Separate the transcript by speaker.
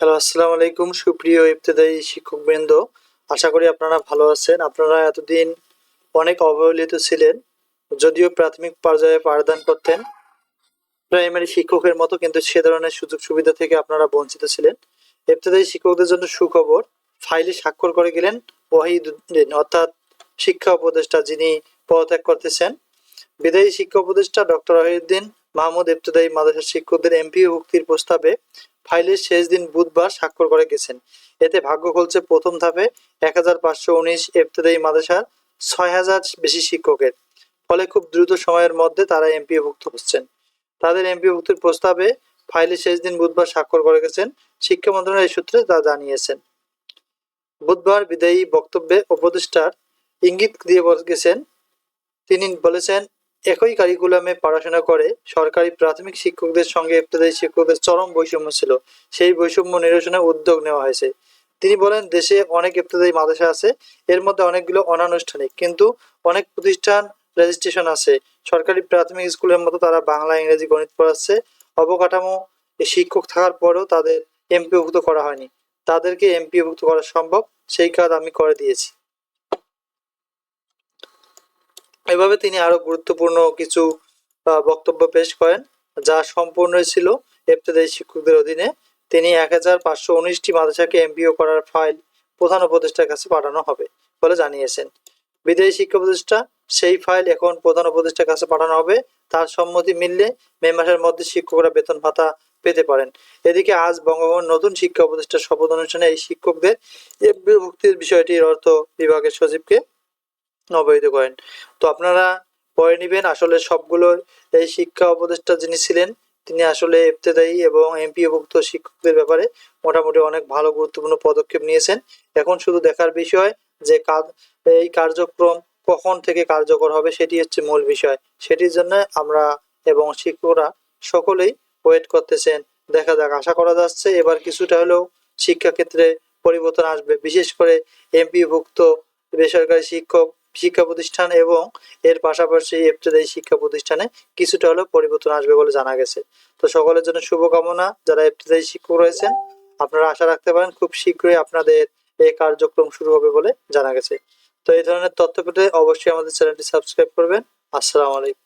Speaker 1: Hello, আসসালামু আলাইকুম, সুপ্রিয় ইবতেদায়ী শিক্ষকবৃন্দ। আশা করি আপনারা ভালো আছেন। আপনারা এতদিন অনেক অবহেলিত ছিলেন, যদিও প্রাথমিক পর্যায়ে পাঠদান করতেন। প্রাইমারি শিক্ষকের মতো কিন্তু সে ধরনের সুযোগ সুবিধা থেকে আপনারা বঞ্চিত ছিলেন। ইবতেদায়ী শিক্ষকদের জন্য সুখবর, ফাইলে স্বাক্ষর করে গেলেন ওয়াহিদুদ্দিন, অর্থাৎ শিক্ষা উপদেষ্টা যিনি পদত্যাগ করতেছেন। বিদায়ী শিক্ষা উপদেষ্টা ডক্টর ওয়াহিদুদ্দিন মাহমুদ ইবতদায়ী মাদ্রাসার শিক্ষকদের এমপি ভুক্তির প্রস্তাবে ফাইলের শেষ দিন বুধবার স্বাক্ষর করে গেছেন। এতে ভাগ্য খুলছে প্রথম ধাপে এক হাজার পাঁচশো উনিশ ইবতদায়ী মাদ্রাসার ছয় হাজার বেশি শিক্ষকের। ফলে খুব দ্রুত সময়ের মধ্যে তারা এমপি ভুক্ত হচ্ছেন। তাদের এমপি ভুক্তির প্রস্তাবে ফাইলের শেষ দিন বুধবার স্বাক্ষর করে গেছেন শিক্ষা মন্ত্রণালয় সূত্রে তা জানিয়েছেন। বুধবার বিদায়ী বক্তব্যে উপদেষ্টার ইঙ্গিত দিয়ে গেছেন তিনি বলেছেন একই কারিকুলামে পড়াশোনা করে সরকারি প্রাথমিক শিক্ষকদের সঙ্গে ইবতদায়ী শিক্ষকদের চরম বৈষম্য ছিল। সেই বৈষম্য নিরসনে উদ্যোগ নেওয়া হয়েছে। তিনি বলেন, দেশে অনেক ইবতদায়ী মাদ্রাসা আছে, এর মধ্যে অনেকগুলো অনানুষ্ঠানিক, কিন্তু অনেক প্রতিষ্ঠান রেজিস্ট্রেশন আছে। সরকারি প্রাথমিক স্কুলের মতো তারা বাংলা, ইংরেজি গণিত পড়াচ্ছে। অবকাঠামো শিক্ষক থাকার পরেও তাদের এমপিভুক্ত করা হয়নি। তাদেরকে এমপিভুক্ত করা সম্ভব, সেই কাজ আমি করে দিয়েছি। এভাবে তিনি আরও গুরুত্বপূর্ণ কিছু বক্তব্য পেশ করেন, যা সম্পূর্ণ ছিল ইবতদায়ী শিক্ষকদের অধীনে। তিনি এক হাজার পাঁচশো উনিশটি মাদ্রাসাকে এমপিও করার ফাইল প্রধান উপদেষ্টার কাছে পাঠানো হবে বলে জানিয়েছেন। বিদায়ী শিক্ষা উপদেষ্টা সেই ফাইল এখন প্রধান উপদেষ্টার কাছে পাঠানো হবে। তার সম্মতি মিললে মে মাসের মধ্যে শিক্ষকরা বেতন ভাতা পেতে পারেন। এদিকে আজ বঙ্গভবন নতুন শিক্ষা উপদেষ্টার শপথ অনুষ্ঠানে এই শিক্ষকদের ভুক্তির বিষয়টির অর্থ বিভাগের সচিবকে অবহিত করেন। তো আপনারা পড়ে নিবেন, আসলে সবগুলো এই শিক্ষা উপদেষ্টা যিনি ছিলেন, তিনি আসলে ইবতেদায়ী এবং এমপিওভুক্ত শিক্ষকদের ব্যাপারে মোটামুটি অনেক ভালো গুরুত্বপূর্ণ পদক্ষেপ নিয়েছেন। এখন শুধু দেখার বিষয় যে কাজ, এই কার্যক্রম কখন থেকে কার্যকর হবে সেটি হচ্ছে মূল বিষয়। সেটির জন্য আমরা এবং শিক্ষকরা সকলেই ওয়েট করতেছেন। দেখা যাক, আশা করা যাচ্ছে এবার কিছুটা হলেও শিক্ষাক্ষেত্রে পরিবর্তন আসবে। বিশেষ করে এমপিভুক্ত বেসরকারি শিক্ষক শিক্ষা প্রতিষ্ঠান এবং এর পাশাপাশি ইবতদায়ী শিক্ষা প্রতিষ্ঠানে কিছুটা হলেও পরিবর্তন আসবে বলে জানা গেছে। তো সকলের জন্য শুভকামনা। যারা ইবতদায়ী শিক্ষক রয়েছেন, আপনারা আশা রাখতে পারেন খুব শীঘ্রই আপনাদের এই কার্যক্রম শুরু হবে বলে জানা গেছে। তো এই ধরনের তথ্য পেতে অবশ্যই আমাদের চ্যানেলটি সাবস্ক্রাইব করবেন। আসসালামু আলাইকুম।